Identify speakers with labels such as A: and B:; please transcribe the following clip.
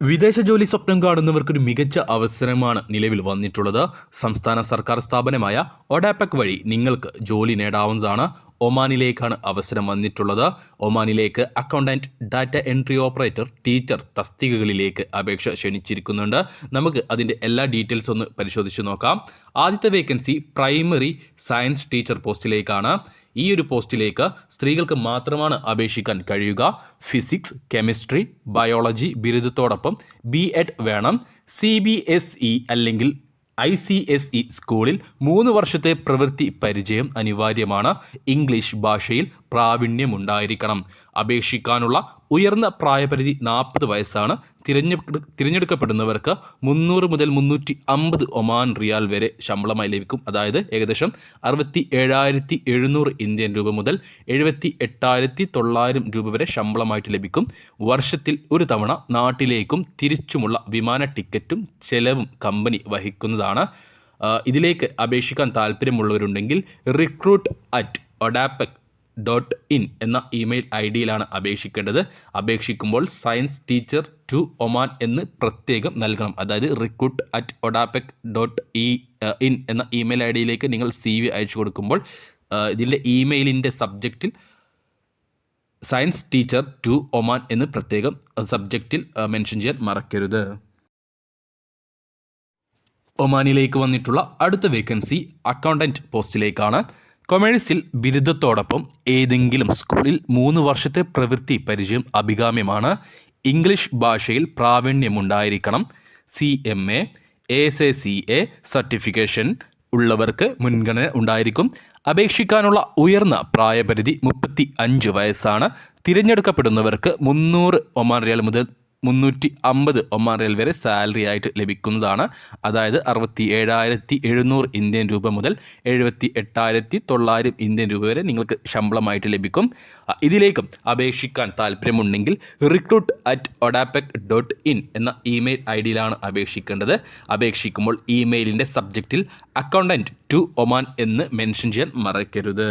A: വിദേശ ജോലി സ്വപ്നം കാണുന്നവർക്കൊരു മികച്ച അവസരമാണ് നിലവിൽ വന്നിട്ടുള്ളത്. സംസ്ഥാന സർക്കാർ സ്ഥാപനമായ ഒഡാപെക് വഴി നിങ്ങൾക്ക് ജോലി നേടാവുന്നതാണ് ഒമാനിലേക്കാണ് അവസരം വന്നിട്ടുള്ളത്. ഒമാനിലേക്ക് accountant data entry operator teacher തസ്തികകളിലേക്ക് അപേക്ഷ ക്ഷണിച്ചിരിക്കുന്നുണ്ട്. നമുക്ക് അതിന്റെ എല്ലാ ഡീറ്റെയിൽസ് ഒന്ന് പരിശോധിച്ച് നോക്കാം. ആദ്യത്തെ വേക്കൻസി പ്രൈമറി സയൻസ് ടീച്ചർ പോസ്റ്റിലേക്കാണ്. ഈ ഒരു പോസ്റ്റിലേക്ക് സ്ത്രീകൾക്ക് മാത്രമാണ് അപേക്ഷിക്കാൻ കഴിയുക. ഫിസിക്സ് കെമിസ്ട്രി ബയോളജി ബിരുദത്തോടൊപ്പം ബി എഡ് വേണം. സി ബി എസ് ഇ അല്ലെങ്കിൽ ഐ സി എസ് ഇ സ്കൂളിൽ മൂന്ന് വർഷത്തെ പ്രവൃത്തി പരിചയം അനിവാര്യമാണ്. ഇംഗ്ലീഷ് ഭാഷയിൽ പ്രാവീണ്യമുണ്ടായിരിക്കണം. അപേക്ഷിക്കാനുള്ള ഉയർന്ന പ്രായപരിധി നാൽപ്പത് വയസ്സാണ് തിരഞ്ഞെടു തിരഞ്ഞെടുക്കപ്പെടുന്നവർക്ക് മുന്നൂറ് മുതൽ മുന്നൂറ്റി അമ്പത് ഒമാൻ റിയാൽ വരെ ശമ്പളമായി ലഭിക്കും. അതായത് ഏകദേശം അറുപത്തി ഏഴായിരത്തി എഴുന്നൂറ് ഇന്ത്യൻ രൂപ മുതൽ എഴുപത്തി എട്ടായിരത്തി തൊള്ളായിരം രൂപ വരെ ശമ്പളമായിട്ട് ലഭിക്കും. വർഷത്തിൽ ഒരു തവണ നാട്ടിലേക്കും തിരിച്ചുമുള്ള വിമാന ടിക്കറ്റും ചെലവും കമ്പനി വഹിക്കുന്നതാണ്. ഇതിലേക്ക് അപേക്ഷിക്കാൻ താല്പര്യമുള്ളവരുണ്ടെങ്കിൽ recruit at ODEPC dot in എന്ന ഇമെയിൽ ഐ ഡിയിലാണ് അപേക്ഷിക്കേണ്ടത്. അപേക്ഷിക്കുമ്പോൾ സയൻസ് ടീച്ചർ ടു ഒമാൻ എന്ന് പ്രത്യേകം നൽകണം. അതായത് recruit at ODEPC dot e in എന്ന ഇമെയിൽ ഐ ഡിയിലേക്ക് നിങ്ങൾ സി വി അയച്ചു കൊടുക്കുമ്പോൾ ആ, ഇതിന്റെ ഇമെയിലിന്റെ സബ്ജക്റ്റിൽ സയൻസ് ടീച്ചർ ടു ഒമാൻ എന്ന് പ്രത്യേകം സബ്ജക്റ്റിൽ മെൻഷൻ ചെയ്യാൻ മറക്കരുത്. ഒമാനിലേക്ക് വന്നിട്ടുള്ള അടുത്ത വേക്കൻസി അക്കൗണ്ടന്റ് പോസ്റ്റിലേക്കാണ് കൊമേഴ്സിൽ ബിരുദത്തോടൊപ്പം ഏതെങ്കിലും സ്കൂളിൽ മൂന്ന് വർഷത്തെ പ്രവൃത്തി പരിചയം അഭികാമ്യമാണ്. ഇംഗ്ലീഷ് ഭാഷയിൽ പ്രാവീണ്യമുണ്ടായിരിക്കണം. C M A S A C A certification ഉള്ളവർക്ക് മുൻഗണന ഉണ്ടായിരിക്കും. അപേക്ഷിക്കാനുള്ള ഉയർന്ന പ്രായപരിധി മുപ്പത്തി അഞ്ച് വയസ്സാണ്. തിരഞ്ഞെടുക്കപ്പെടുന്നവർക്ക് മുന്നൂറ് ഒമാൻ റിയാൽ മുതൽ മുന്നൂറ്റി അമ്പത് ഒമാൻ റിയൽ വരെ സാലറി ആയിട്ട് ലഭിക്കുന്നതാണ്. അതായത് അറുപത്തി ഏഴായിരത്തി എഴുന്നൂറ് ഇന്ത്യൻ രൂപ മുതൽ എഴുപത്തി എട്ടായിരത്തി തൊള്ളായിരം ഇന്ത്യൻ രൂപ വരെ നിങ്ങൾക്ക് ശമ്പളമായിട്ട് ലഭിക്കും. ഇതിലേക്കും അപേക്ഷിക്കാൻ താല്പര്യമുണ്ടെങ്കിൽ recruit at ODEPC dot in എന്ന ഇമെയിൽ ഐ ഡിയിലാണ് അപേക്ഷിക്കേണ്ടത്. അപേക്ഷിക്കുമ്പോൾ ഇമെയിലിന്റെ സബ്ജക്റ്റിൽ അക്കൗണ്ടന്റ് ടു ഒമാൻ എന്ന് മെൻഷൻ ചെയ്യാൻ മറക്കരുത്.